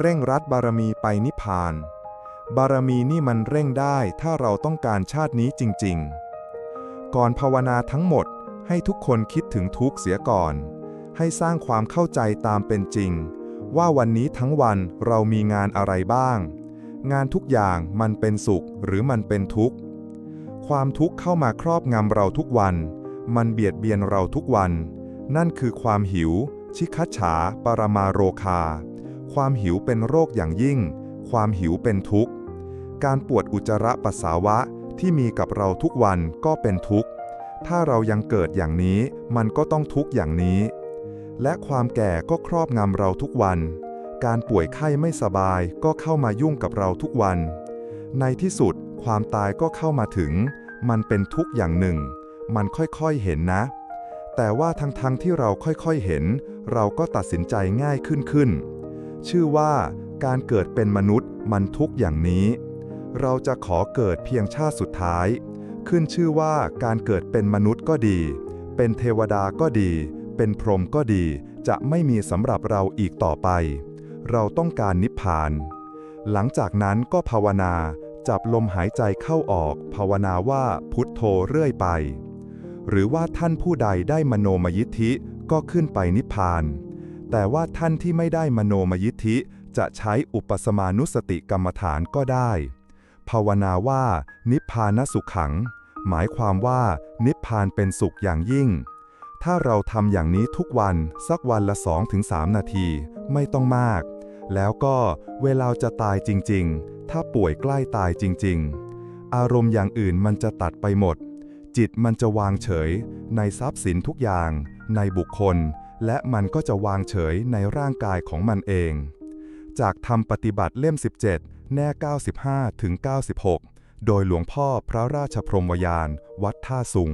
เร่งรัดบารมีไปนิพพาน บารมีนี่มันเร่งได้ถ้าเราต้องการชาตินี้จริง ๆ ก่อนภาวนาทั้งหมดให้ทุกคนคิดถึงทุกเสียก่อน ให้สร้างความเข้าใจตามเป็นจริง ว่าวันนี้ทั้งวันเรามีงานอะไรบ้าง งานทุกอย่างมันเป็นสุขหรือมันเป็นทุกข์ ความทุกข์เข้ามาครอบงำเราทุกวัน มันเบียดเบียนเราทุกวัน นั่นคือความหิว ชิคัจฉา ปรมาโรคา ความหิวเป็นโรคอย่างยิ่ง ความหิวเป็นทุกข์ การปวดอุจจาระปัสสาวะที่มีกับเราทุกวันก็เป็นทุกข์ ถ้าเรายังเกิดอย่างนี้มันก็ต้องทุกข์อย่างนี้ และความแก่ก็ครอบงำเราทุกวัน การป่วยไข้ไม่สบายก็เข้ามายุ่งกับเราทุกวัน ในที่สุดความตายก็เข้ามาถึง มันเป็นทุกข์อย่างหนึ่ง มันค่อยๆเห็นนะ แต่ว่าทั้งๆทที่เราค่อยๆเห็น เราก็ตัดสินใจง่ายขึ้นขึ้น ชื่อว่าการเกิดเป็นมนุษย์มันทุกอย่างนี้ เราจะขอเกิดเพียงชาติสุดท้าย ขึ้นชื่อว่าการเกิดเป็นมนุษย์ก็ดี เป็นเทวดาก็ดี เป็นพรหมก็ดี จะไม่มีสำหรับเราอีกต่อไป เราต้องการนิพพาน หลังจากนั้นก็ภาวนา จับลมหายใจเข้าออก ภาวนาว่าพุทโธเรื่อยไป หรือว่าท่านผู้ใดได้มโนมยิทธิก็ขึ้นไปนิพพาน แต่ว่าท่านที่ไม่ได้มโนมยิทธิจะใช้อุปสมานุสติกรรมฐานก็ได้ ภาวนาว่า นิพพานสุขขัง หมายความว่านิพพานเป็นสุขอย่างยิ่ง ถ้าเราทำอย่างนี้ทุกวันสักวันละ 2-3 นาที ไม่ต้องมาก แล้วก็เวลาจะตายจริงๆ ถ้าป่วยใกล้ตายจริง ๆ อารมณ์อย่างอื่นมันจะตัดไปหมด จิตมันจะวางเฉย ในทรัพย์สินทุกอย่าง ในบุคคล และมันก็จะวางเฉยในร่างกายของมันเอง จากธรรมปฏิบัติเล่ม 17 แน่ 95 ถึง 96 โดยหลวงพ่อพระราชพรมวยาน วัดท่าสุง